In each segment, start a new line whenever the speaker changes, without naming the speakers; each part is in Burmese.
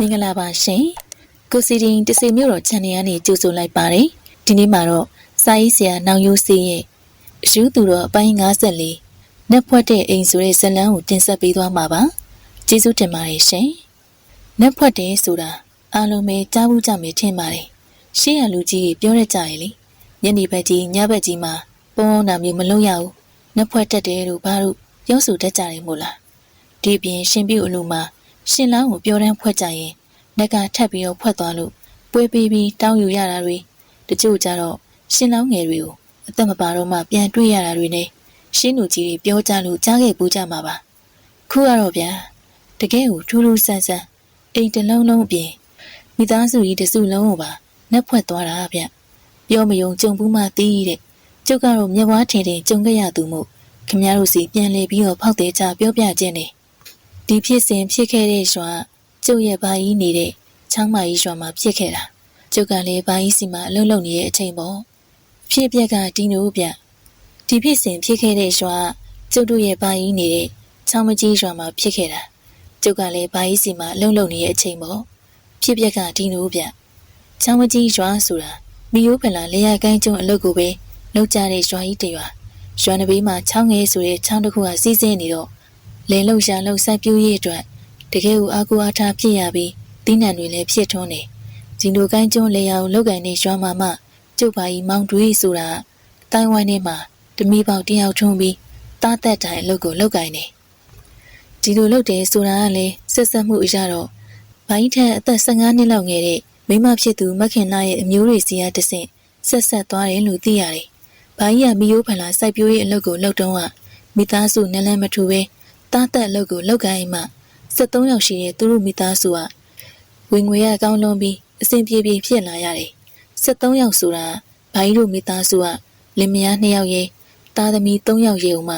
မင်္ဂလာပါရှင်ကိုစီရင်တစီမြို့တော် channel ကနေကြိုဆိုလိုက်ပါတယ်ဒီနေ့မှာတော့စာရေးဆရာနောင်ရိုးစေးရဲ့အယူသူတော်အပိုင်း54နက်ဖွက်တဲ့အိမ်ဆိုတဲ့ဇာတ်လမ်းကိုတင်ဆက်ပေးသွားမှာပါကျေးဇူးတင်ပါတယ်ရှင်နက်ဖွက်တယ်ဆိုတာအားလုံးပဲကြားဘူးကြမယ်ထင်ပါတယ်ရှေ့ရလူကြီးပြောရကြရဲ့လေညနေဘက်ကြီးညဘက်ကြီးမှာပုံအောင်တာမျိုးမလုပ်ရဘူးနက်ဖွက်တတ်တယ်လို့ဘာလို့ပြောဆိုတတ်ကြတယ်မို့လားဒီအပြင်ရှင်ပြုတ်အလိုမှာ ရှင်လောင်းကိုပြောတန်းဖွက်ကြရင်နက်ကထပ်ပြီးတော့ဖွက်သွားလို့ပွဲပေးပြီးတောင်းယူရတာတွေတချို့ကြတော့ရှင်လောင်းငယ်တွေကိုအသက်မပါတော့မှပြန်တွေ့ရတာတွေနဲ့ရှင်းလူကြီးတွေပြောကြလို့ကြားခဲ့ပူးကြမှာပါခုကတော့ဗျာတကယ်ကိုထူးထူးဆန်းဆန်းအိမ်တစ်လုံးလုံးအပြင်မိသားစုကြီးတစ်စုလုံးကိုပါနှက်ဖွက်သွားတာဗျပြောမယုံကြုံဘူးမှသိတဲ့ကျုပ်ကတော့မျက်ဝါးထင်ထင်ကြုံခဲ့ရသူမို့ခမည်းတော်စီပြန်လေပြီးတော့ဖောက်သေးချပြောပြခြင်းနေ ဒီဖြစ်စဉ်ဖြစ်ခဲ့တဲ့ရွာကျုပ်ရဲ့ဘာကြီးနေတဲ့ချောင်းမကြီးရွာမှာဖြစ်ခဲ့တာကျုပ်ကလည်းဘာကြီးစီမှာအလုံးလုံးနေတဲ့အချိန်ပေါ့ဖြစ်ပြက်ကဒီနို့ဗျဒီဖြစ်စဉ်ဖြစ်ခဲ့တဲ့ရွာကျုပ်တို့ရဲ့ဘာကြီးနေတဲ့ချောင်းမကြီးရွာမှာဖြစ်ခဲ့တာကျုပ်ကလည်းဘာကြီးစီမှာအလုံးလုံးနေတဲ့အချိန်ပေါ့ဖြစ်ပြက်ကဒီနို့ဗျချောင်းမကြီးရွာဆိုတာမိယိုးဖလာလေယာကိုင်းကျုံအလုပ်ကိုပဲလောက်ကြတဲ့ရွာကြီးတရွာရွာနဘေးမှာချောင်းငယ်ဆိုတဲ့ချောင်းတစ်ခုကစီးဆင်းနေတော့ လဲလှုပ်ရှားလှုပ်ဆက်ပြူးရေးအတွက်တကယ်ကိုအားကိုးအားထားဖြစ်ရပြီးတင်းနံတွေလည်းဖြစ်ထွန်းနေဒီလိုကိုင်းကျွန်းလေယာကိုလောက်ကင်နေရွာမှာမှကျုပ်ပါကြီးမောင်တွေးဆိုတာတိုင်ဝမ်ထဲမှာတမီပေါက်တယောက်ထွန်းပြီးတားတက်တိုင်အလုပ်ကိုလောက်ကင်နေဒီလိုလုပ်တယ်ဆိုတာကလည်းဆက်ဆက်မှုအရတော့ဘိုင်းထက်အသက်15နှစ်လောက်ငယ်တဲ့မိမဖြစ်သူမခင်လာရဲ့အမျိုးတွေစီကတဆင့်ဆက်ဆက်သွားတယ်လို့သိရတယ်။ဘာကြီးကမီယိုးဖလာစိုက်ပျိုးရေးအလုပ်ကိုလုပ်တော့ကမိသားစုနလန်းမထူပဲ တားတက်အလုပ်ကိုလုပ်ကိုင်းမှ73ယောက်ရှိတဲ့သူတို့မိသားစုကဝင်ငွေရကောင်းလွန်ပြီးအဆင်ပြေပြေဖြစ်လာရတယ်။73ယောက်ဆိုတာဘာကြီးတို့မိသားစုကလင်မယား2ယောက်ရဲ့သားသမီး3ယောက်ရဲ့ဥမှ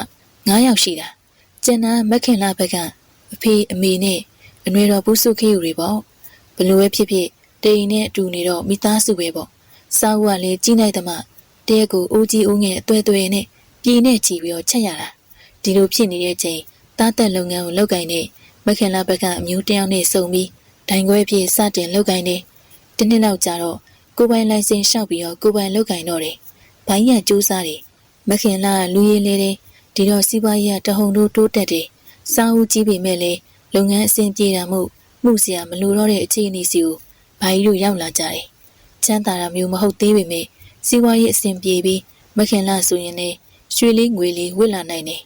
9ယောက်ရှိတာ။ကျန်တာမခင်လာဘက်ကအဖေအမေနဲ့အနွေတော်ဘူးစုခေယူတွေပေါ့။ဘလို့ပဲဖြစ်ဖြစ်တိန်နဲ့အတူနေတော့မိသားစုပဲပေါ့။စားဦးကလည်းကြီးနိုင်သမှတရက်ကိုအိုးကြီးအိုးငယ်အသွဲသွဲနဲ့ပြည်နဲ့ချီပြီးတော့ချက်ရတာ။ဒီလိုဖြစ်နေတဲ့ချိန် တားတက်လုပ်ငန်းကိုလုပ်ကင်တဲ့မခင်လာဘက်ကအမျိုးတယောက်နဲ့စုံပြီးဒိုင်ခွဲပြေးစတင်လုပ်ကင်တယ်။တနည်းလောက်ကြာတော့ကိုပိုင်လိုင်စင်လျှောက်ပြီးတော့ကိုပိုင်လုပ်ကင်တော့တယ်။ဘိုင်းရကြိုးစားတယ်။မခင်လာကလူရည်လေးတယ်။ဒီတော့စီးပွားရေးကတဟုန်တို့တိုးတက်တယ်။စာအုပ်ကြီးပေမဲ့လည်းလုပ်ငန်းအဆင်ပြေတာမို့မှုစရာမလိုတော့တဲ့အခြေအနေစီကိုဘိုင်းတို့ရောက်လာကြတယ်။ချမ်းသာတာမျိုးမဟုတ်သေးပေမဲ့စီးပွားရေးအဆင်ပြေပြီးမခင်လာဆိုရင်လည်းရွှေလေးငွေလေးဝစ်လာနိုင်တယ်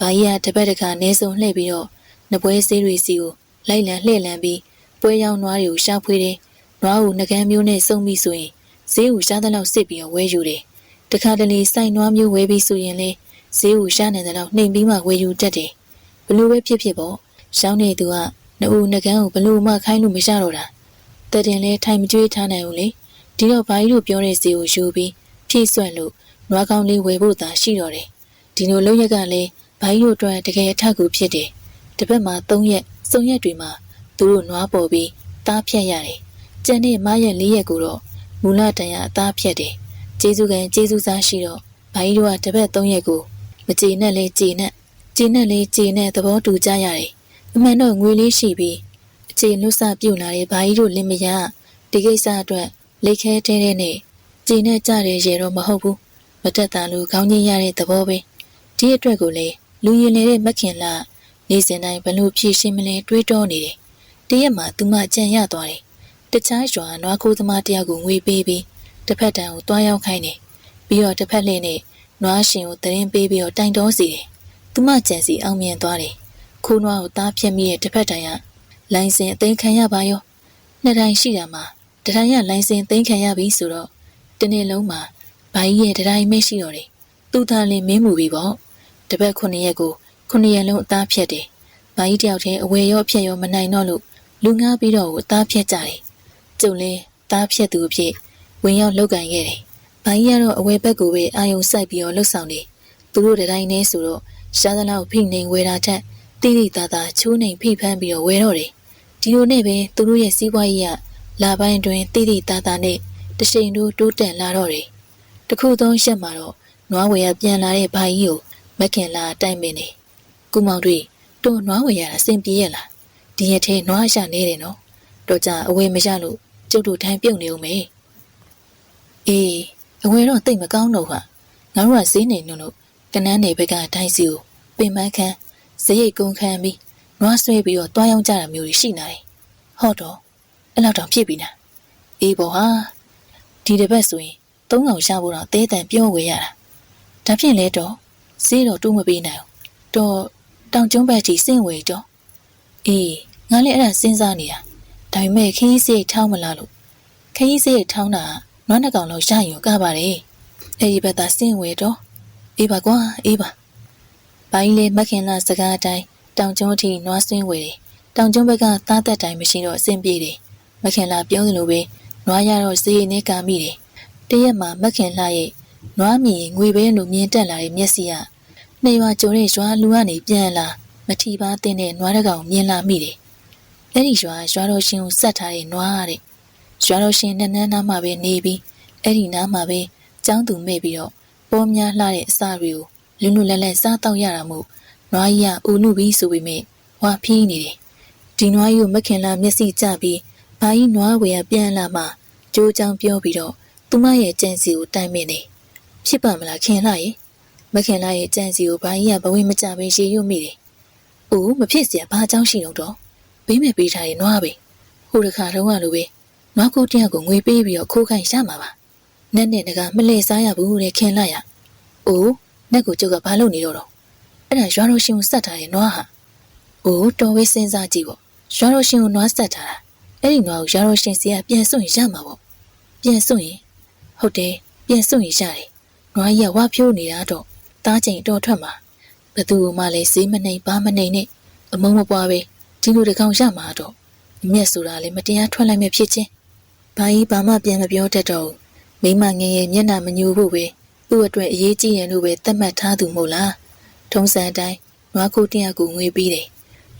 ဘာကြီးကတပတ်တခါနဲဆုံလှည့်ပြီးတော့နပွဲဆေးတွေစီကိုလိုက်လံလှည့်လံပြီးပွဲရောင်းနွားတွေကိုရှာဖွေတယ်။နွားကိုငကန်းမျိုးနဲ့စုံပြီးဆိုရင်ဈေးကိုရှားတဲ့လောက်စစ်ပြီးတော့ဝဲယူတယ်။တခါတလေစိုက်နွားမျိုးဝဲပြီးဆိုရင်လေဈေးကိုရှားနေတဲ့လောက်နှိမ်ပြီးမှဝဲယူတတ်တယ်။ဘလို့ပဲဖြစ်ဖြစ်ပေါ့။ရှောင်းနေသူကနှုတ်ငကန်းကိုဘလို့မှခိုင်းလို့မရတော့တာ။တတင်လဲထိုင်မကြွေးထားနိုင်ဘူးလေ။ဒီတော့ဘာကြီးတို့ပြောတဲ့ဈေးကိုယူပြီးဖြည့်ဆွက်လို့နွားကောင်းလေးဝယ်ဖို့သာရှိတော့တယ်။ဒီလိုလုပ်ရက်ကလည်း ဘာကြီးတို့အတွက်တကယ်အထက်ကူဖြစ်တယ်။တစ်ပတ်မှာ3ရက်စုံရက်တွေမှာသူတို့နွားပေါ်ပြီးတားဖြတ်ရတယ်။ကျန်တဲ့မရက်၄ရက်ကိုတော့မူလတန်ရအသားဖြတ်တယ်။ကျေးဇူးကန်ကျေးဇူးစားရှိတော့ဘာကြီးတို့ကတစ်ပတ်3ရက်ကိုမကြေနဲ့လဲကြေနဲ့ကြေနဲ့လဲကြေနဲ့သဘောတူကြရတယ်။အမှန်တော့ငွေလေးရှိပြီးအခြေလွတ်စပြုတ်လာတဲ့ဘာကြီးတို့လင်မယားဒီကိစ္စအတွက်လက်ခဲတဲတဲ့နဲ့ကြေနဲ့ကြတဲ့ရေတော့မဟုတ်ဘူး။မတက်တာလို့ခေါင်းကြီးရတဲ့သဘောပဲ။ဒီအတွက်ကိုလေ လူရင်နေတဲ့မခင်လာနေ့စဉ်တိုင်းဘလို့ဖြည့်ရှင်းမလဲတွေးတောနေတယ်။တရက်မှာသူမကြံရသွားတယ်။တခြားရွာနွားခိုးသမားတယောက်ကိုငွေပေးပြီးတစ်ဖက်တန်ကိုတွားရောက်ခိုင်းတယ်။ပြီးတော့တစ်ဖက်လှည့်နဲ့နွားရှင်ကိုတရင်ပေးပြီးတော့တိုင်တော်စီတယ်။သူမကြံစီအောင်မြင်သွားတယ်။ခိုးနွားကိုသားဖြတ်မိတဲ့တစ်ဖက်တန်ကလိုင်စင်အသိမ်းခံရပါရော။နှစ်တိုင်းရှိတာမှာတတိုင်းရလိုင်စင်သိမ်းခံရပြီဆိုတော့တနေ့လုံးမှာဘာကြီးရဲ့တတိုင်းမရှိတော့တယ်။သူသားလင်းမင်းမူပြီပေါ့။ တပတ်ခုနှစ်ရက်ကိုခုနှစ်ရက်လုံးအသားဖြတ်တယ်။ဘာကြီးတယောက်တည်းအဝယ်ရောအဖြတ်ရောမနိုင်တော့လို့လူငားပြီးတော့အသားဖြတ်ကြတယ်။ကျုံလဲသားဖြတ်သူအဖြစ်ဝင်ရောက်လောက်ကန်ခဲ့တယ်။ဘာကြီးကတော့အဝယ်ဘက်ကိုပဲအာယုံစိုက်ပြီးတော့လှုပ်ဆောင်တယ်။သူတို့တတိုင်းနဲ့ဆိုတော့ရှားသလောက်ဖိနေဝယ်တာထက်တိတိတသာချိုးနေဖိဖမ်းပြီးတော့ဝယ်တော့တယ်။ဒီလိုနဲ့ပဲသူတို့ရဲ့စီးပွားရေးကလာပိုင်းတွင်တိတိတသာနဲ့တရှိန်တို့တိုးတက်လာတော့တယ်။တခုသုံးရက်မှာတော့နွားဝယ်ရပြန်လာတဲ့ဘာကြီးကို မခင်လာတိုင်ပင်နေကုမောင်တွေတွန်းနွားဝယ်ရတာအဆင်ပြေရလားဒီရက်ထဲနွားရနေတယ်နော်တော့ကြအဝယ်မရလို့ကျုပ်တို့ထိုင်ပြုတ်နေဦးမေအေးအဝယ်တော့တိတ်မကောင်းတော့ဟာငါတို့ကဈေးနေနှုတ်လို့ကနန်းနေဘက်ကထိုင်စီကိုပင်ပန်းခန်းဈေးရိတ်ကုန်းခန်းပြီးနွားဆွဲပြီးတော့တွားရောက်ကြတာမျိုးရှိနေတယ်ဟောတော့အဲ့လောက်တောင်ဖြစ်ပြီနာအေးပေါ့ဟာဒီတစ်ပတ်ဆိုရင်သုံးကောင်ရှာဖို့တော့တဲတန်ပြောဝေရတာဒါဖြင့်လဲတော့ ဈေးတော့တိုးမပေးနိုင်ဘူးတော့တောင်ကျွန်းဘက်ထိစင့်ဝေတော့အေးငါလည်းအဲ့ဒါစဉ်းစားနေတာဒါပေမဲ့ခရီးစရိတ်ထောင်းမလားလို့ခရီးစရိတ်ထောင်းတာနွားနှစ်ကောင်လောက်ရှာရင်ကပါတယ်အဲ့ဒီဘက်သာစင့်ဝေတော့အေးပါကွာအေးပါဘိုင်းလေးမခင်လာစကားအတိုင်းတောင်ကျွန်းထိနွားဆွင်းဝေတယ်တောင်ကျွန်းဘက်ကသားသက်တိုင်းမရှိတော့အဆင်ပြေတယ်မခင်လာပြောသလိုပဲနွားရတော့ဈေးနဲ့ကာမိတယ်တရက်မှာမခင်လာရဲ့ နွားမြင်ငွေပဲလို့မြင်တက်လာတဲ့မျက်စိကနှိမ်ရွာကြိုတဲ့ရွာလူကနေပြန်လာမထီပါတဲ့နွားတကောင်မြင်လာမိတယ်အဲ့ဒီရွာရွာတော်ရှင်ကိုစက်ထားတဲ့နွားတဲ့ရွာတော်ရှင်နဲ့နန်းနားမှာပဲနေပြီးအဲ့ဒီနားမှာပဲကျောင်းသူမဲ့ပြီးတော့ပေါ်များလှတဲ့အစာတွေကိုလူလူလဲလဲစားတော့ရတာမို့နွားကြီးကဦးလူပြီးဆိုပေမဲ့ဝါဖီးနေတယ်ဒီနွားကြီးကိုမခင်လာမျက်စိကျပြီးဘာကြီးနွားဝယ်ပြန်လာမှကြိုးချောင်းပြောပြီးတော့သူမရဲ့ကြံစီကိုတိုင်မင်နေ ဖြစ်ပါမလားခင်လာရဲ့မခင်လာရဲ့ကြံစီကိုဘာကြီးကဘဝင်မကြပင်ရေရွတ်မိတယ်။အိုးမဖြစ်စရာဘာအကြောင်းရှိတော့တော့ဘေးမဲ့ပေးထားရင်နွားပဲ။ဟိုတစ်ခါတော့ကလိုပဲနွားကိုတယောက်ကိုငွေပေးပြီးတော့ခိုးခိုင်းရမှာပါ။နက်နဲ့တကမလဲစားရဘူးတဲ့ခင်လာရ။အိုးနက်ကိုကျုပ်ကဘာလုပ်နေတော့တော့အဲ့ဒါရွာတော်ရှင်ကိုစက်ထားတယ်နွားဟာ။အိုးတော်ဝေးစဉ်းစားကြည့်ပေါ့။ရွာတော်ရှင်ကိုနွားစက်ထားတာ။အဲ့ဒီနွားကိုရွာတော်ရှင်စီကပြန်စွန့်ရမှာပေါ့။ပြန်စွန့်ရင်ဟုတ်တယ်ပြန်စွန့်ရင်ရတယ် နွားကြီးကဝါဖြိုးနေတာတော့တားချိန်တော်ထွက်မှာဘသူမှလည်းဈေးမနှိမ်ဘာမနှိမ်နဲ့အမုံမပွားပဲဒီလိုတကောင်ရမှာတော့အမျက်ဆိုတာလည်းမတရားထွက်လိုက်မှဖြစ်ချင်းဘာကြီးဘာမှပြန်မပြောတတ်တော့မိမငယ်ငယ်မျက်နှာမညူဖို့ပဲသူ့အတွက်အရေးကြီးရင်လို့ပဲသတ်မှတ်ထားသူမို့လားထုံးစံအတိုင်းနွားကိုတယောက်ကိုငွေပြီးတယ်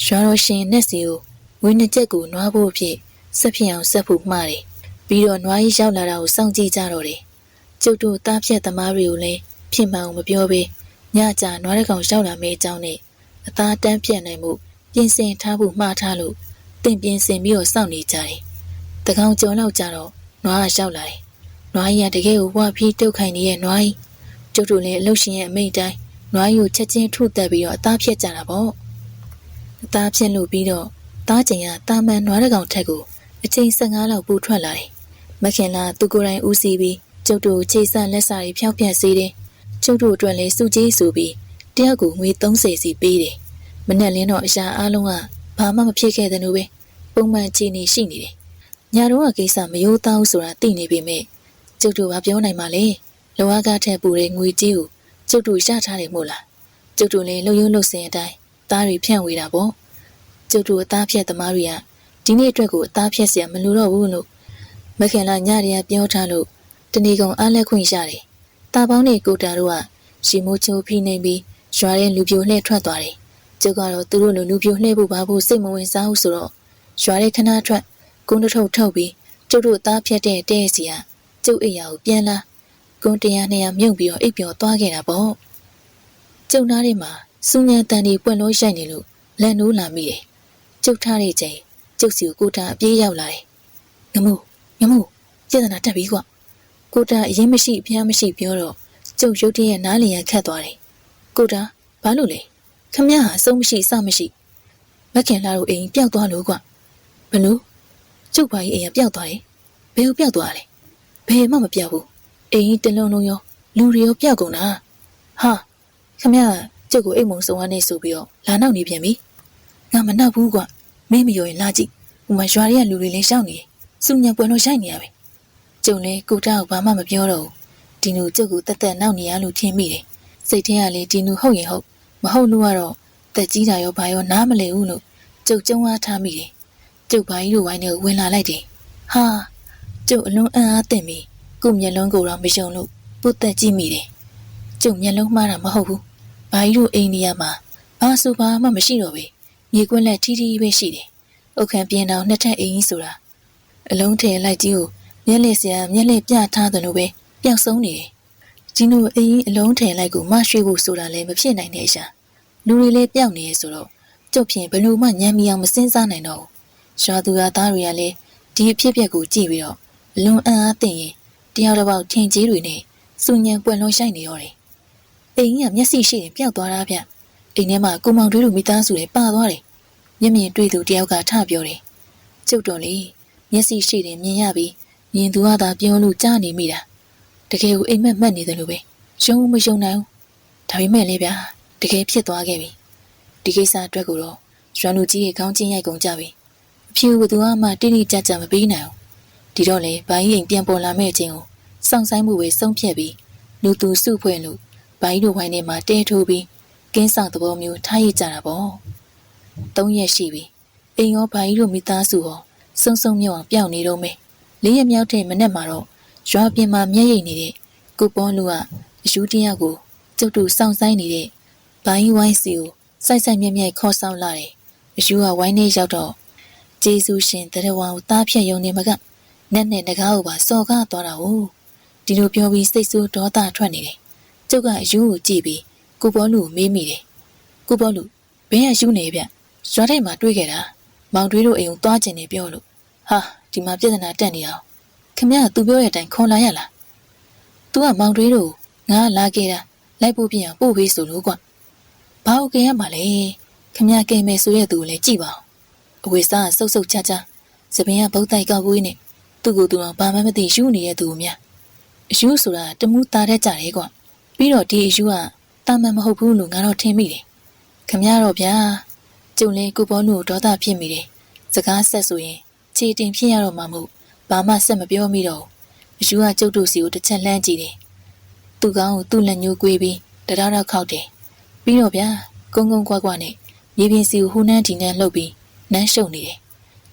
ရွာတော်ရှင်နဲ့စီကိုငွေနှစ်ချက်ကိုနွားဖို့အဖြစ်ဆက်ဖြစ်အောင်ဆက်ဖို့မှားတယ်ပြီးတော့နွားကြီးရောက်လာတာကိုစောင့်ကြည့်ကြတော့တယ် ကျုပ်တို့တားဖြတ်သမားတွေကိုလည်းဖြစ်မှန်အောင်မပြောဘဲညကြနွားတကောင်ရောက်လာမယ့်အကြောင်းနဲ့အသားတန်းပြတ်နိုင်မှုပြင်ဆင်ထားဖို့မှားထားလို့တင်ပြင်ဆင်ပြီးတော့စောင့်နေကြတယ်။တကောင်ကြော်လောက်ကြတော့နွားကရောက်လာတယ်။နွားကြီးကတကယ်ကိုဝါပြီးတုတ်ခိုင်နေတဲ့နွားကြီးကျုပ်တို့လည်းအလုရှင်ရဲ့အမိန့်တိုင်းနွားကြီးကိုချက်ချင်းထုတက်ပြီးတော့အသားဖြတ်ကြတာပေါ့။အသားဖြတ်လို့ပြီးတော့သားချိန်ကတာမန်နွားတကောင်ထက်ကိုအချိန်15လောက်ပူထွက်လာတယ်။မခင်လာသူကိုယ်တိုင်ဦးစီးပြီး ကျုပ်တို့ခြေဆန့်လက်စာတွေဖြောင်းပြတ်စေတယ်။ကျုပ်တို့အတွက်လည်းစုကြီးဆိုပြီးတယောက်ကိုငွေ30စီပေးတယ်။မနဲ့လင်းတော့အရာအလုံးကဘာမှမဖြစ်ခဲ့တဲ့လို့ပဲပုံမှန်ချီနေရှိနေတယ်။ညာတော့ကကိစ္စမယိုးသားဘူးဆိုတာသိနေပေမဲ့ကျုပ်တို့ကပြောနိုင်မှလေလောကထက်ပူတဲ့ငွေကြီးကိုကျုပ်တို့ရထားတယ်မို့လား။ကျုပ်တို့လည်းလှုပ်ရုံးလှုပ်စင်အတိုင်းသားတွေဖြန့်ဝေတာပေါ့။ကျုပ်တို့အသားဖြတ်သမားတွေကဒီနေ့အတွက်ကိုအသားဖြတ်เสียမလိုတော့ဘူးလို့မခင်လာညရရပြောထားလို့ တဏီကုံအားလက်ခွင့်ရတယ်။တာပေါင်းနဲ့ကိုတာတို့ကရှီမိုးချိုးဖိနေပြီးရွာတဲ့လူပြိုလှဲ့ထွက်သွားတယ်။ကျုပ်ကတော့သူတို့လိုလူပြိုလှဲ့ဖို့ဘာဖို့စိတ်မဝင်စားဘူးဆိုတော့ရွာတဲ့ခဏထွက်ကုန်းတထုတ်ထုတ်ပြီးကျုပ်တို့သားဖြတ်တဲ့တဲ့စီကကျုပ်အိယာကိုပြန်လာကုန်းတရားနဲ့မြုပ်ပြီးတော့အိပ်ပျော်သွားခဲ့တာပေါ့။ကျုပ်သားတွေမှာစူညံတန်တွေပွင့်လို့ရိုက်နေလို့လန်နိုးလာမိတယ်။ကျုပ်ထားတဲ့ချိန်ကျုပ်စီကိုကိုတာအပြေးရောက်လာတယ်။ငမို့ငမို့စေတနာတက်ပြီကွာ ကိုတာအရင်မရှိအဖျားမရှိပြောတော့ကျုပ်ရုတ်တရက်နားလည်ရခတ်သွားတယ်ကိုတာဘာလို့လဲခမရဟာအဆုံးမရှိစမရှိမခင်လာတို့အိမ်ပျောက်သွားလို့ကွဘလို့ကျုပ်ဘာကြီးအိမ်ကပျောက်သွားတယ်ဘယ်ကိုပျောက်သွားလဲဘယ်မှမပျောက်ဘူးအိမ်တလုံးလုံးရောလူတွေရောပျောက်ကုန်တာဟာခမရကျုပ်ကိုအိမ်မုံစုံကနေဆိုပြီးတော့လာနောက်နေပြန်ပြီငါမနောက်ဘူးကွမင်းမယိုရင်လာကြည့်ဟိုမှာရွာတွေကလူတွေလည်းရှောက်နေတယ်စုညံပွင့်လို့ရိုက်နေရပဲ ကျုံလဲကိုတာကိုဘာမှမပြောတော့ဘူးဒီနူကျုပ်ကိုတက်တက်နောက်နေရလို့ထင်မိတယ်စိတ်ထဲကလေဒီနူဟုတ်ရင်ဟုတ်မဟုတ်လို့ကတော့တက်ကြီးတာရောဘာရောနားမလည်ဘူးလို့ကျုပ်ကျုံအားထားမိတယ်ကျုပ်ဘာကြီးတို့ဝိုင်းထဲကိုဝင်လာလိုက်တယ်ဟာကျုပ်အလွန်အံ့အားသင့်ပြီးကိုမျက်လုံးကိုတော့မယုံလို့ပုတ်တက်ကြည့်မိတယ်ကျုပ်မျက်လုံးမှားတာမဟုတ်ဘူးဘာကြီးတို့အိမ်နေရမှာဘာဆိုဘာမှမရှိတော့ပဲမြေကွက်လက်ထီးထီးပဲရှိတယ်။အုတ်ခံပြင်းတော့နှစ်ထပ်အိမ်ကြီးဆိုတာအလုံးထဲလိုက်ကြီးကို မျက်လက်စရာမျက်လက်ပြထားသလိုပဲပျောက်ဆုံးနေတယ်။ဂျင်းတို့အရင်အလုံးထည်လိုက်ကိုမရွှေ့ဖို့ဆိုတာလည်းမဖြစ်နိုင်တဲ့အရာလူတွေလည်းပျောက်နေရဆိုတော့ကျုပ်ဖြင့်ဘလို့မှညံမီအောင်မစင်းစားနိုင်တော့ဘူးရွာသူရွာသားတွေကလည်းဒီအဖြစ်အပျက်ကိုကြည့်ပြီးတော့အလွန်အံ့အားသင့်ရင်တယောက်တစ်ပေါက်ထင်ကြီးတွေနဲ့စူညံပွင့်လွန်ရှိုက်နေရောတယ်။အိမ်ကြီးကမျက်စိရှိရင်ပျောက်သွားတာဗျ။အိမ်ထဲမှာကိုမောင်တွေးတို့မိသားစုတွေပါသွားတယ်။မျက်မြင်တွေ့သူတယောက် ကထပြောတယ်။ကျုပ်တော်လေမျက်စိရှိတယ်မြင်ရပြီ မြင်သူကသာပြောလို့ကြားနေမိတာ။တကယ်ကိုအိမ်မက်မှတ်နေတယ်လို့ပဲရှုံးမရှုံးနိုင်ဘူး။ဒါပေမဲ့လေဗျာတကယ်ဖြစ်သွားခဲ့ပြီ။ဒီကိစ္စအတွက်ကိုတော့ရွှန်လူကြီးရဲ့ခေါင်းချင်းရိုက်ကုန်ကြပြီ။အဖြူကသူကမှတိတိကျကျမပေးနိုင်ဘူး။ဒီတော့လေဘိုင်းရင်ပြန်ပေါ်လာမဲ့အချိန်ကိုစောင့်ဆိုင်မှုပဲဆုံးဖြတ်ပြီးလူသူစုဖွဲ့လို့ဘိုင်းတို့ဝိုင်းထဲမှာတဲထိုးပြီးကင်းဆောင်သဘောမျိုးထားရကြတာပေါ့။သုံးရက်ရှိပြီ။အိမ်ရောဘိုင်းတို့မိသားစုရောစုံစုံမြောက်အောင်ပျောက်နေတော့မယ်။ လေးရက်မြောက်တဲ့မနေ့မှာတော့ရွာပြင်မှာမျက်ရည်နေတဲ့ကုပေါ်လူကအယူတယောက်ကိုကျုပ်တို့စောင့်ဆိုင်နေတဲ့ဘိုင်းဝိုင်းစီကိုစိုက်စိုက်မြဲမြဲခေါ်ဆောင်လာတယ်။အယူကဝိုင်းနေရောက်တော့ဂျေစုရှင်တရဝါကိုတားဖြတ်ယုံနေမကနက်နဲ့ငကားကိုပါစော်ကားသွားတာဟုတ်ဒီလိုပြောပြီးစိတ်ဆိုးဒေါသထွက်နေတယ်ကျုပ်ကအယူကိုကြည့်ပြီးကိုပေါ်လူကိုမေးမိတယ်ကိုပေါ်လူဘင်းကယူနေဗျရွာထဲမှာတွေ့ခဲ့တာမောင်တွေးတို့အိမ်ကိုသွားကျင်နေပြောလို့ဟာ ဒီမှာပြဿနာတက်နေအောင်ခမရသူပြောတဲ့အတိုင်းခွန်လာရလား तू ကမောင်တွေးတို့ငါလာခဲ့တာလိုက်ဖို့ပြင်အောင်ပို့ပေးဆိုလို့ကွာဘာဟုတ်ကဲရမှာလဲခမရကဲမယ်ဆိုတဲ့သူကိုလည်းကြည့်ပါဦးအဝေစားကစုပ်စုပ်ချာချာသပင်ကဗုတ်တိုက်ကောက်ကွေးနဲ့သူ့ကိုယ်သူတော့ဘာမှမသိယူနေတဲ့သူများအယူဆိုတာတမှုသားတတ်ကြတယ်ကွာပြီးတော့ဒီအယူကတာမန်မဟုတ်ဘူးလို့ငါတော့ထင်မိတယ်ခမရတော့ဗျာကျုံလဲကိုပေါ်လူဒေါသဖြစ်မိတယ်စကားဆက်ဆိုရင် ခြေတင်ဖြစ်ရတော့မှမဟုတ်ဘာမှဆက်မပြောမိတော့ဘူးအယူကကျုပ်တို့စီကိုတစ်ချက်လှမ်းကြည့်တယ်သူ့ကောင်းကိုသူ့လက်ညှိုးကွေးပြီးတရတော့ခောက်တယ်ပြီးတော့ဗျာကုန်းကုန်းကွာကွာနဲ့မြေပြင်စီကိုဟိုနှန်းဒီနှန်းလှုပ်ပြီးနန်းရှုံနေတယ်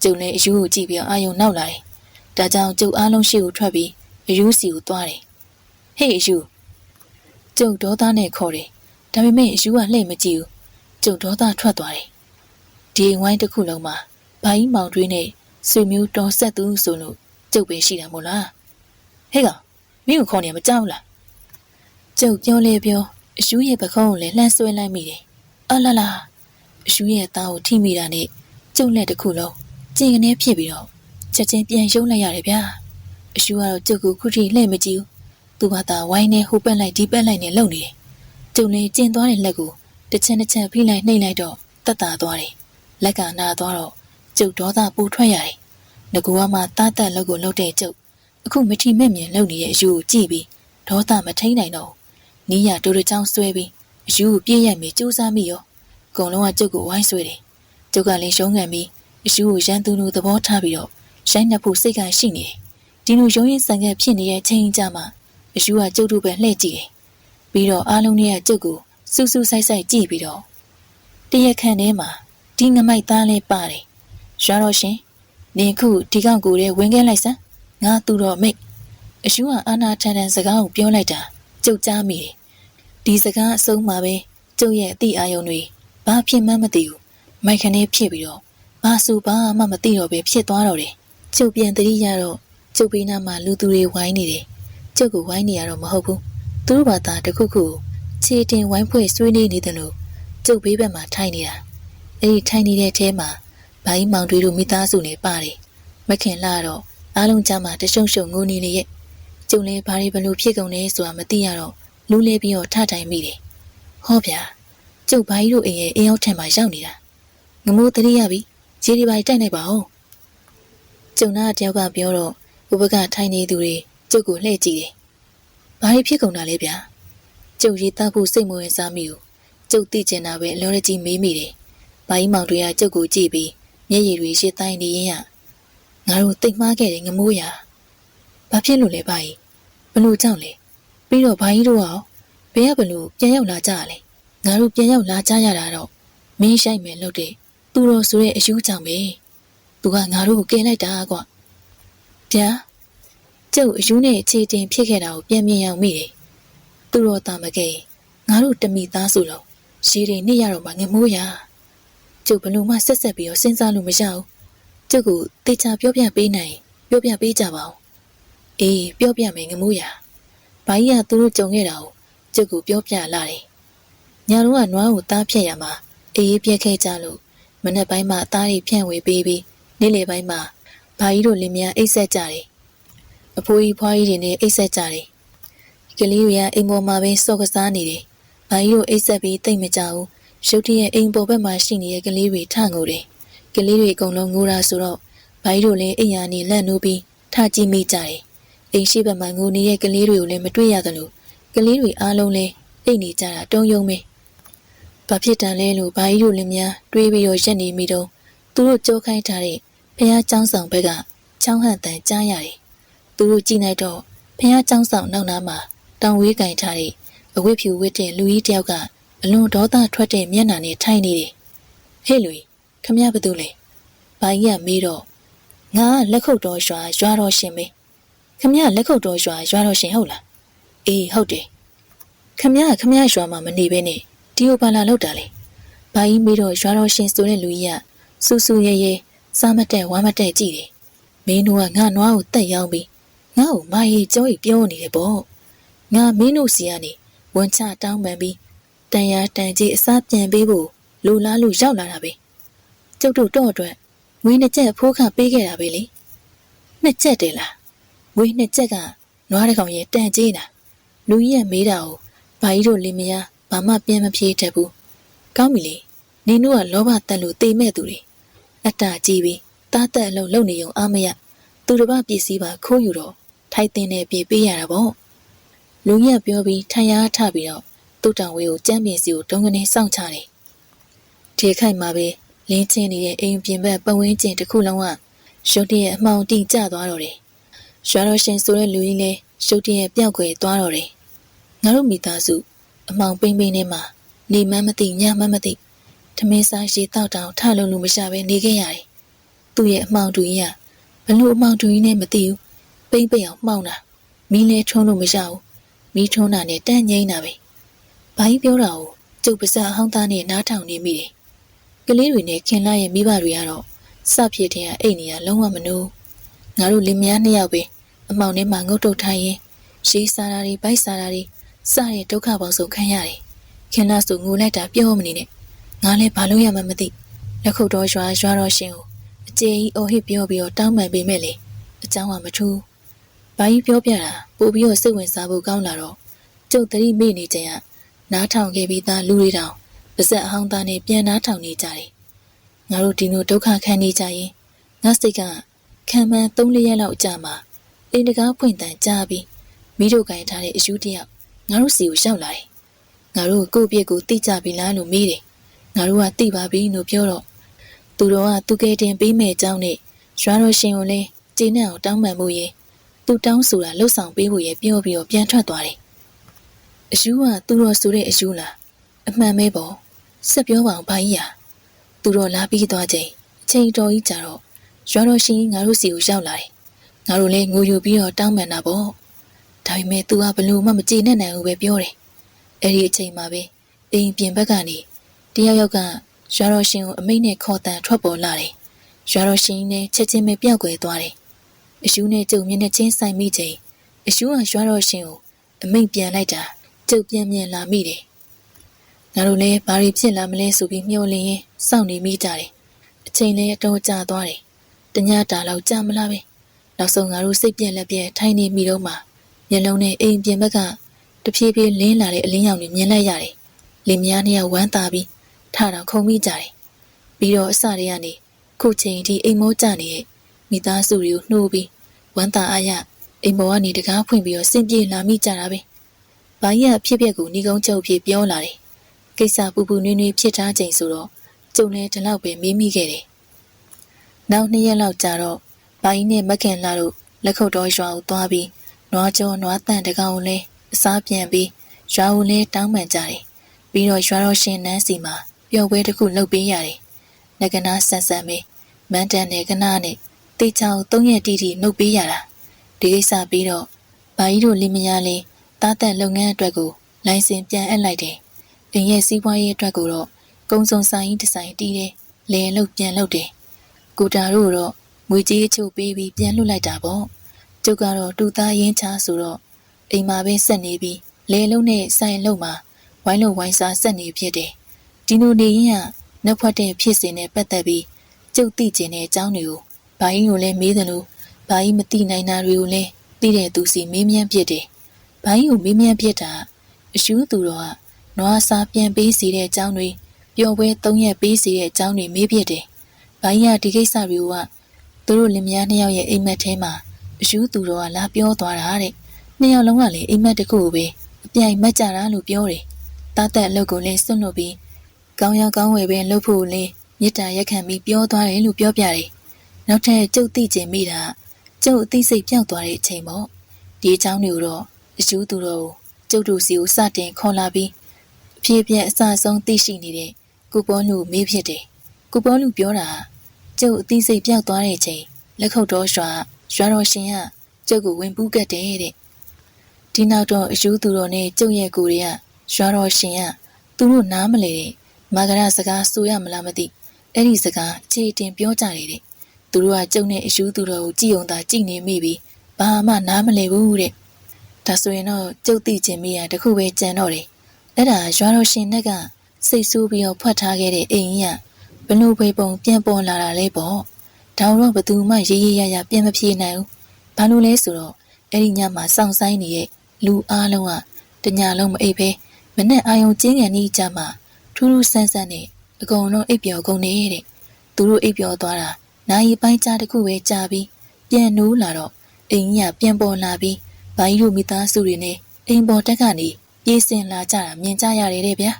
ကျုံလဲအယူကိုကြည့်ပြီးအာယုံနောက်လာတယ်ဒါကြောင့်ကျုပ်အားလုံးရှိကိုထွက်ပြီးအယူစီကိုသွားတယ်ဟေးအယူကျုပ်ဒေါသနဲ့ခေါ်တယ်ဒါပေမဲ့အယူကလှည့်မကြည့်ဘူးကျုပ်ဒေါသထွက်သွားတယ်ဒီအိမ်ဝိုင်းတစ်ခုလုံးမှာဘာကြီးမောင်တွေးနဲ့ ဆွေမျိုးတော်ဆက်သူဆိုလို့ကျုပ်ပဲရှိတာမို့လားဟေးကောင်မင်းကိုခေါ်နေမကြောက်လားကျုပ်ပြောလေပြောအယူရဲ့ပခုံးကိုလည်းလှမ်းဆွဲလိုက်မိတယ်အလလာအယူရဲ့သားကိုထိမိတာနဲ့ကျုပ်လက်တစ်ခုလုံးကျင်ကနေဖြစ်ပြီးတော့ချက်ချင်းပြန်ရုံးလိုက်ရတယ်ဗျာအရှူကတော့ကျုပ်ကိုခုထိလှည့်မကြည့်ဘူးသူဘာသာဝိုင်းနေဟိုပက်လိုက်ဒီပက်လိုက်နဲ့လုံနေတယ်ကျုံလေးကျင်သွားတဲ့လက်ကိုတစ်ချက်တစ်ချက်ဖိလိုက်နှိမ့်လိုက်တော့တက်တာသွားတယ်လက်ကနာသွားတော့ ကျုပ်ဒေါသပူထွက်ရတယ်ငကူကမှတားတက်လက်ကိုလှုပ်တဲ့ကျုပ်အခုမထီမဲ့မြင်လုံနေတဲ့အယူကိုကြည့်ပြီးဒေါသမထိန်နိုင်တော့နီးရတူတူချောင်းဆွဲပြီးအယူကိုပြည့်ရိုက်မိစူးစမ်းမိရောအကုန်လုံးကကျုပ်ကိုဝိုင်းဆွဲတယ်ကျုပ်ကလည်းရှုံးငံပြီးအယူကိုရန်သူလိုသဘောထားပြီးတော့ရိုက်နှက်ဖို့စိတ်ကရှိနေတယ်။ဒီလိုရုံးရင်ဆန်ကက်ဖြစ်နေတဲ့ချိန်ကြမှာအယူကကျုပ်တို့ပဲလှည့်ကြည့်တယ်။ပြီးတော့အားလုံးတွေကကျုပ်ကိုစူးစူးဆိုင်ဆိုင်ကြည့်ပြီးတော့တရက်ခန့်ထဲမှာဒီငမိုက်သားလေးပါတယ်။ ရွာတော်ရှင်နင်ခုဒီကောင်ကိုတဲ့ဝင်ခဲ့လိုက်စမ်းငါသူတော်မိတ်အယူကအာနာထန်ထန်စကားကိုပြောလိုက်တာကျုပ်ကြားမိတယ်။ဒီစကားအဆုံးမှာပဲကျုပ်ရဲ့အသည့်အာယုံတွေဘာဖြစ်မှန်းမသိဘူး။မိုက်ခနဲ့ဖြစ်ပြီးတော့ဘာဆိုဘာမှမသိတော့ပဲဖြစ်သွားတော့တယ်။ကျုပ်ပြန်တတိရတော့ကျုပ်ဘေးနားမှာလူသူတွေဝိုင်းနေတယ်။ကျုပ်ကိုဝိုင်းနေရတော့မဟုတ်ဘူး။သူတို့ဘာသာတစ်ခုခုခြေတင်ဝိုင်းဖွဲ့ဆွေးနေနေတယ်လို့ကျုပ်ဘေးဘက်မှာထိုင်နေတာ။အဲဒီထိုင်နေတဲ့အထဲမှာ ဘိုင်းမောင်တွေတို့မိသားစုနေပါတယ်။မခင်လာတော့အားလုံးကြားမှာတရှုံရှုံငိုနေလေရဲ့။ကျုံလဲဘာတွေဘလို့ဖြစ်ကုန်လဲဆိုတာမသိရတော့လူးလေးပြီးတော့ထထိုင်မိတယ်။ဟောဗျာ။ကျုပ်ဘိုင်းတို့အိမ်ရဲ့အင်းရောက်ထံမှာရောက်နေတာ။ငမိုးတရိရပြီ။ခြေဒီပိုင်းတိုက်လိုက်ပါဦး။ကျုံနာတယောက်ကပြောတော့ဥပကထိုင်နေသူတွေကျုပ်ကိုလှည့်ကြည့်တယ်။ဘာတွေဖြစ်ကုန်တာလဲဗျာ။ကျုပ်ရေးသားဖို့စိတ်မဝင်စားမိဘူး။ကျုပ်သိကျင်တာပဲလောရကြီးမေးမိတယ်။ဘာကြီးမောင်တွေကကျုပ်ကိုကြည့်ပြီး မျက်ရည်တွေရှစ်တိုင်းနေရင်ရငါတို့တိတ်မှားခဲ့တယ်ငမိုးရ။ဘာဖြစ်လို့လဲဘာကြီး။ဘလို့ကြောက်လဲ။ပြီးတော့ဘာကြီးတို့ရောဘယ်ကဘလို့ပြန်ရောက်လာကြရလဲ။ငါတို့ပြန်ရောက်လာကြရတာတော့မင်းရှိုက်မယ်လို့တဲ့သူတော်ဆိုတဲ့အယူကြောင့်ပဲ။သူကငါတို့ကိုကယ်လိုက်တာကွ။ဗျာကျုပ်အယူနဲ့အခြေတင်ဖြစ်ခဲ့တာကိုပြန်မြင်အောင်မိတယ်။သူတော်တာမကယ်ငါတို့တမိသားစုလုံးရှည်တွေနေရတော့မှငမိုးရ။ ကျုပ်ဘလို့မှဆက်ဆက်ပြီးတော့စဉ်းစားလို့မရဘူး။ကျုပ်ကိုတေချာပြောပြပေးနိုင်ပြောပြပေးကြပါဦး။အေးပြောပြမယ်ငမိုးရ။ဘာကြီးကသူတို့ကြုံခဲ့တာကိုကျုပ်ကိုပြောပြလာတယ်။ညာတော့ကနွားကိုတားဖြတ်ရမှာအေးပြက်ခဲ့ကြလို့မနေ့ပိုင်းမှာအသားတွေဖြန့်ဝေပေးပြီးနေ့လယ်ပိုင်းမှာဘာကြီးတို့လင်မယားအိတ်ဆက်ကြတယ်အဖိုးကြီးဖွားကြီးတွေနဲ့အိတ်ဆက်ကြတယ်ကလေးတွေကအိမ်ပေါ်မှာပဲစော့ကစားနေတယ်ဘာကြီးတို့အိတ်ဆက်ပြီးတိတ်မကြဘူး ရုတ်တရက်အိမ်ပေါ်ဘက်မှာရှိနေတဲ့ကလေးတွေထငိုတယ်ကလေးတွေအကုန်လုံးငိုတာဆိုတော့ဘာကြီးတို့လည်းအိမ်ယာနေလက်နိုးပြီးထကြည့်မိကြတယ်အိမ်ရှိဘက်မှာငိုနေတဲ့ကလေးတွေကိုလည်းမတွေ့ရသလိုကလေးတွေအားလုံးလည်းအိတ်နေကြတာတုံးယုံပဲဘာဖြစ်တန်လဲလို့ဘာကြီးတို့လည်းများတွေးပြီးတော့ရက်နေမိတော့သူတို့ကြောခိုင်းထားတဲ့ဖះเจ้าဆောင်ဘက်ကချောင်းဟန်တန်ကြားရတယ်သူတို့ကြည့်လိုက်တော့ဖះเจ้าဆောင်နောက်နားမှာတောင်ဝေးကင်ထားတဲ့အဝတ်ဖြူဝတ်တဲ့လူကြီးတယောက်က အလွန်ဒေါသထွက်တဲ့မျက်နှာနဲ့ထိုင်နေတယ်ဟဲ့လူကြီးခမရဘာတူလဲဘာကြီးကမေးတော့ငါကလက်ခုပ်တော်ရွာရွာတော်ရှင်ပဲခမရလက်ခုပ်တော်ရွာရွာတော်ရှင်ဟုတ်လားအေးဟုတ်တယ်ခမရခမရရွာမှာမနေဘဲနဲ့ဒီကိုဘာလာလောက်တာလဲဘာကြီးမေးတော့ရွာတော်ရှင်ဆိုတဲ့လူကြီးကစူးစူးရဲရဲစားမတက်ဝါမတက်ကြည့်တယ်မင်းတို့ကငါနွားကိုတက်ရောက်ပြီးငါ့ကိုမာရီကြောကြီးပြောနေတယ်ပေါ့ငါမင်းတို့စီကနေဝန်ချတောင်းပန်ပြီး တန်ရာတန်ကြီးအစားပြန်ပေးဖို့လူလားလူရောက်လာတာပဲကျုပ်တို့တော့အတွက်ငွေနှစ်ချက်အဖိုးခပေးခဲ့တာပဲလေနှစ်ချက်တည်းလားငွေနှစ်ချက်ကနွားတစ်ကောင်ရဲ့တန်ကြီးလားလူကြီးရဲ့မေးတာကိုဘာကြီးတို့လင်မယားဘာမှပြန်မပြေတတ်ဘူးကောင်းပြီလေနင်တို့ကလောဘတက်လို့တေမဲ့သူတွေအတ္တကြီးပြီးတားတက်အလုံးလုံနေုံအားမရသူတစ်ပါးပစ္စည်းပါခိုးယူတော့ထိုက်တင်တဲ့ပြေပေးရတာပေါ့လူကြီးကပြောပြီးထိုင်ရထပြီးတော့ သူ့တောင်ဝေးကိုကြမ်းပြင်စီကိုဒုံကနေစောင့်ချတယ်ဒီခိုက်မှာပဲလင်းချင်းနေတဲ့အိမ်ပြင်ဘက်ပဝင်းကျင်တစ်ခုလုံးကရုတ်တရက်အမှောင်တိကျသွားတော့တယ်ရွာတော်ရှင်ဆိုတဲ့လူကြီးလည်းရုတ်တရက်ပျောက်ကွယ်သွားတော့တယ်ငါတို့မိသားစုအမှောင်ပိမ့်ပိမ့်နဲ့မှနေမမသိညမမသိထမင်းစားရေတောက်တောင်ထလုံးလို့မရှာပဲနေခဲ့ရတယ်သူ့ရဲ့အမှောင်တူကြီးကဘလို့အမှောင်တူကြီးနဲ့မသိဘူးပိမ့်ပိမ့်အောင်မှောင်တာမီးလဲထုံးလို့မရဘူးမီးထုံးတာနဲ့တန့်ငိမ့်တာပဲ ဘာကြီးပြောတာကိုကျုပ်ပါစအဟောင်းသားနဲ့နားထောင်နေမိတယ်ကလေးတွေနဲ့ခင်လာရဲ့မိဘတွေကတော့စဖြစ်တဲ့အိတ်နေရလုံးဝမနိုးငါတို့လင်မယားနှစ်ယောက်ပဲအမောင်ထဲမှာငုတ်တုတ်ထိုင်ရင်ရေးစားတာတွေဗိုက်စားတာတွေစတဲ့ဒုက္ခပေါင်းစုံခံရတယ်ခင်လာဆိုငိုလိုက်တာပြောမနေနဲ့ငါလည်းဘာလို့ရမှမသိလက်ခုပ်တော်ရွာရွာတော်ရှင်ကိုအကျေကြီးအော်ဟစ်ပြောပြီးတော့တောင်းပန်ပေးမဲ့လေအเจ้าကမထူးဘာကြီးပြောပြတာပို့ပြီးတော့စိတ်ဝင်စားဖို့ကောင်းလာတော့ကျုပ်တတိမေ့နေခြင်းက နားထောင်ခဲ့ပြီးသားလူတွေတောင်ပါဇက်အဟောင်းသားနဲ့ပြန်နားထောင်နေကြတယ်ငါတို့ဒီလိုဒုက္ခခံနေကြရင်ငါစိတ်ကခံမှန်း၃လရက်လောက်ကြာမှအိမ်တကားဖွင့်တန်ကြားပြီးမိတို့ကင်ထားတဲ့အယူတယောက်ငါတို့စီကိုရောက်လာတယ်ငါတို့ကိုယ့်ပြစ်ကိုတိကြပြီလားလို့မေးတယ်ငါတို့ကတိပါပြီလို့ပြောတော့သူတော်ကသူကဲတင်ပေးမဲ့အကြောင်းနဲ့ရွာတော်ရှင်ကိုလည်းကျေနပ်အောင်တောင်းပန်မှုရဲ့သူတောင်းဆိုတာလှုပ်ဆောင်ပေးဖို့ရဲ့ပြောပြီးတော့ပြန်ထွက်သွားတယ် အယူကသူတော်ဆိုတဲ့အယူလားအမှန်ပဲပေါ့ဆက်ပြောပါအောင်ဘာကြီးอ่ะသူတော်လာပြီးသွားချိန်အချိန်တော်ကြီးကြာတော့ရွာတော်ရှင်ငါတို့စီကိုရောက်လာတယ်ငါတို့လည်းငိုယူပြီးတော့တောင်းပန်တာပေါ့ဒါပေမဲ့ तू ကဘလို့မှမကြည်နဲ့နိုင်ဘူးပဲပြောတယ်အဲ့ဒီအချိန်မှာပဲအိမ်ပြင်ဘက်ကနေတယောက်ယောက်ကရွာတော်ရှင်ကိုအမိတ်နဲ့ခေါ်တန်ထွက်ပေါ်လာတယ်ရွာတော်ရှင်နဲ့ချက်ချင်းပဲပြောက်ွယ်သွားတယ်အရှူးနဲ့ကျုံမျက်နှာချင်းဆိုင်မိချိန်အရှူးကရွာတော်ရှင်ကိုအမိတ်ပြန်လိုက်တာ ကျုပ်ပြန်ပြန်လာမိတယ်ငါတို့လည်းဘာတွေဖြစ်လာမလဲဆိုပြီးမျှော်လင့်ရင်စောင့်နေမိကြတယ်အချိန်လည်းအတော်ကြာသွားတယ်တညတာလောက်ကြာမလားပဲနောက်ဆုံးငါတို့စိတ်ပြက်လက်ပြက်ထိုင်နေမိတော့မှမျက်လုံးနဲ့အိမ်ပြင်ဘက်ကတဖြည်းဖြည်းလင်းလာတဲ့အလင်းရောင်တွေမြင်လိုက်ရတယ်လင်မယားနှစ်ယောက်ဝမ်းသာပြီးထတော့ခုံမိကြတယ်ပြီးတော့အစတွေကနေခုချိန်ထိအိမ်မောကြနေတဲ့မိသားစုတွေကိုနှိုးပြီးဝမ်းသာအားရအိမ်ပေါ်ကနေတကားဖွင့်ပြီးတော့စင်ပြေလာမိကြတာပဲ။ ဘာကြီးကဖြစ်ပျက်ကိုညီကုန်းချုပ်ဖြစ်ပြောလာတယ်။ကိစ္စပူပူနွေးနွေးဖြစ်ထားချိန်ဆိုတော့ကျုံလည်းဒီလောက်ပဲမေးမိခဲ့တယ်။နောက်နှစ်ရက်လောက်ကြာတော့ဘာကြီးနဲ့မခင်လာတို့လက်ခုပ်တော်ရွာကိုသွားပြီးနွားကျော်နွားတန်တကောင်ကိုလည်းအစားပြန်ပြီးရွာကိုလည်းတောင်းပန်ကြတယ်။ပြီးတော့ရွာတော်ရှင်နန်းစီမှာပျော်ပွဲတစ်ခုလုပ်ပေးရတယ်။ငကနာဆန်ဆန်ပဲမန်တန်နဲ့ကနာနဲ့တေချောင်၃ရက်တီတီနှုတ်ပေးရတာဒီကိစ္စပြီးတော့ဘာကြီးတို့လင်မယားလေး တားတက်လုပ်ငန်းအတွက်ကိုလိုင်စင်ပြန်အပ်လိုက်တယ်။အိမ်ရဲ့စီးပွားရေးအတွက်ကိုတော့ကုံစုံဆိုင်ဒီဇိုင်းတီးတယ်။လဲလုတ်ပြန်လုတ်တယ်။ကိုတာတို့တော့ငွေကြေးအချုပ်ပေးပြီးပြန်လွတ်လိုက်တာပေါ့။ကျုပ်ကတော့တူသားရင်းချဆိုတော့အိမ်မှာပဲဆက်နေပြီးလဲလုံးနဲ့ဆိုင်လုံးမှာဝိုင်းလုံးဝိုင်းစားဆက်နေဖြစ်တယ်။ဒီလိုနေရင်ကနှက်ဖွက်တဲ့ဖြစ်စဉ်နဲ့ပတ်သက်ပြီးကျုပ်သိကျင်တဲ့အကြောင်းတွေကိုဘာကြီးကိုလည်းမေးတယ်လို့ဘာကြီးမသိနိုင်တာတွေကိုလည်းသိတဲ့သူစီမေးမြန်းပြစ်တယ် ဘာကြီးကိုမေးမြန်းပြစ်တာအရှူးသူတော်ကနွားစားပြန်ပေးစီတဲ့အကြောင်းတွေပျော်ပွဲ၃ရက်ပေးစီတဲ့အကြောင်းတွေမေးပြစ်တယ်ဘာကြီးကဒီကိစ္စတွေကသူတို့လင်မယားနှစ်ယောက်ရဲ့အိမ်မက်ထဲမှာအရှူးသူတော်ကလာပြောသွားတာတဲ့နှစ်ယောက်လုံးကလည်းအိမ်မက်တစ်ခုကိုပဲအပြိုင်မက်ကြတာလို့ပြောတယ်တားတက်အလုပ်ကိုလည်းစွန့်လို့ပြီးကောင်းရကောင်းဝယ်ပဲလုပ်ဖို့လည်းမေတ္တာရက်ခံပြီးပြောသွားတယ်လို့ပြောပြတယ်နောက်ထပ်ကျုပ်သိကျင်မိတာကျုပ်အသိစိတ်ပြောက်သွားတဲ့အချိန်ပေါ့ဒီအကြောင်းတွေကိုတော့ အရှူးသူတော်ကိုကျုပ်တို့စီကိုစတင်ခေါ်လာပြီးအဖြစ်အပျက်အစအဆုံးသိရှိနေတဲ့ကိုပေါ်လူမေးဖြစ်တယ်ကိုပေါ်လူပြောတာကျုပ်အသိစိတ်ပြောက်သွားတဲ့အချိန်လက်ခုပ်တော်ရွှာရွာတော်ရှင်ကကျုပ်ကိုဝင်ပူးကတ်တယ်တဲ့ဒီနောက်တော့အရှူးသူတော်နဲ့ကျုပ်ရဲ့ကိုတွေကရွာတော်ရှင်ကသူတို့နားမလဲတဲ့မာဂရစကားဆိုရမလားမသိအဲ့ဒီစကားအခြေတင်ပြောကြတယ်တဲ့သူတို့ကကျုပ်နဲ့အရှူးသူတော်ကိုကြည်ုံသာကြည်နေမိပြီးဘာမှနားမလဲဘူးတဲ့ ဒါဆိုရင်တော့ကျုပ်သိချင်မိရတခုပဲကြံတော့တယ်အဲ့ဒါရွာတော်ရှင်နဲ့ကစိတ်ဆိုးပြီးတော့ဖွက်ထားခဲ့တဲ့အိမ်ကြီးကဘလို့ဖေးပုံပြန်ပေါ်လာတာလဲပေါ့ဒါတော့ဘသူမှရေးရေးရရပြန်မပြေနိုင်ဘူးဘာလို့လဲဆိုတော့အဲ့ဒီညမှာစောင့်ဆိုင်နေတဲ့လူအားလုံးကတညာလုံးမအိပ်ပဲမနဲ့အာယုံကျင်းကန်နေကြမှာထူးထူးဆန်းဆန်းနဲ့အကုန်လုံးအိပ်ပျော်ကုန်နေတဲ့သူတို့အိပ်ပျော်သွားတာနိုင်ပိုင်းကြားတစ်ခုပဲကြာပြီးပြန်နိုးလာတော့အိမ်ကြီးကပြန်ပေါ်လာပြီး ဘိုင်းတို့မိသားစုတွေနဲ့အိမ်ပေါ်တက်ကနေပြေးစင်လာကြတာမြင်ကြရတယ်တဲ့ဗျာ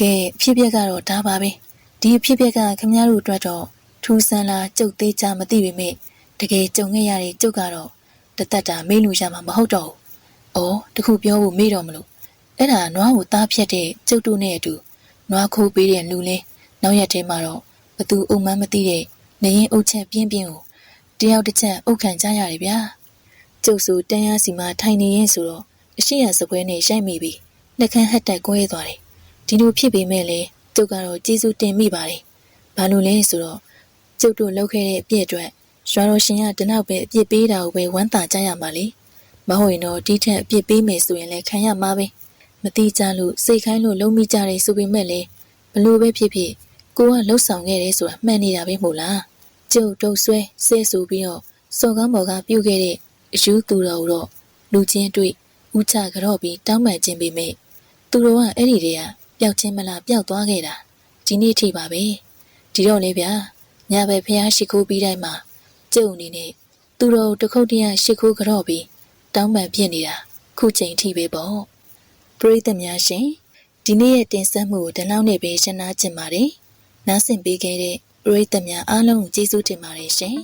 ကဲအဖြစ်ပြက်ကတော့ဒါပါပဲဒီအဖြစ်ပြက်ကခမည်းတော်အတွက်တော့ထူးဆန်းလားကြုတ်သေးချမသိပေမဲ့တကယ်ကြုံခဲ့ရတဲ့ကြုတ်ကတော့တသက်တာမေ့လို့ရမှာမဟုတ်တော့ဘူး။အော်တခုပြောဖို့မေ့တော့မလို့အဲ့ဒါနွားကိုသားဖြတ်တဲ့ကျုပ်တို့နဲ့အတူနွားခိုးပေးတဲ့လူလဲနောက်ရက်ထဲမှာတော့ဘသူအုံမန်းမသိတဲ့နေရင်အုတ်ချက်ပြင်းပြင်းကိုတယောက်တစ်ချက်အုတ်ခံကြရတယ်ဗျာ ကျုပ်ဆိုတန်းရစီမှာထိုင်နေရင်ဆိုတော့အရှိရစပွဲနဲ့ရိုက်မိပြီးနှက်ခမ်းဟက်တက်ကွဲသွားတယ်ဒီလိုဖြစ်ပေမဲ့လည်းကျုပ်ကတော့ကျေးဇူးတင်မိပါတယ်ဘာလို့လဲဆိုတော့ကျုပ်တို့လုပ်ခဲ့တဲ့အပြည့်အတွက်ရွာတော်ရှင်ကတနောက်ပဲအပြစ်ပေးတာကိုပဲဝမ်းသာကြရမှာလေမဟုတ်ရင်တော့ဒီထက်အပြစ်ပေးမယ်ဆိုရင်လည်းခံရမှာပဲမတိကြလို့စိတ်ခိုင်းလို့လုံးမိကြတယ်ဆိုပေမဲ့လည်းဘလို့ပဲဖြစ်ဖြစ်ကိုကလှုပ်ဆောင်ခဲ့တယ်ဆိုတာမှန်နေတာပဲမို့လားကျုပ်တုတ်ဆွဲဆဲဆိုပြီးတော့စော်ကားမော်ကပြုတ်ခဲ့တဲ့ အယူသူတော်တော့လူချင်းတွေ့ဥချကြော့ပြီးတောင်းပန်ခြင်းပေမဲ့သူတော်ကအဲ့ဒီတည်းကပျောက်ချင်းမလားပျောက်သွားခဲ့တာဒီနေ့ထိပါပဲဒီတော့လေဗျာညဘက်ဖះရှိခိုးပြီးတိုင်းမှာကျုပ်အနေနဲ့သူတော်တခုတ်တည်းရှိခိုးကြော့ပြီးတောင်းပန်ပြစ်နေတာခုချိန်ထိပဲပေါ့ပရိသတ်များရှင်ဒီနေ့ရဲ့တင်ဆက်မှုကိုဒီလောက်နဲ့ပဲရှင်းနာကျင်ပါတယ်နားဆင်ပေးခဲ့တဲ့ပရိသတ်များအားလုံးကိုကျေးဇူးတင်ပါတယ်ရှင်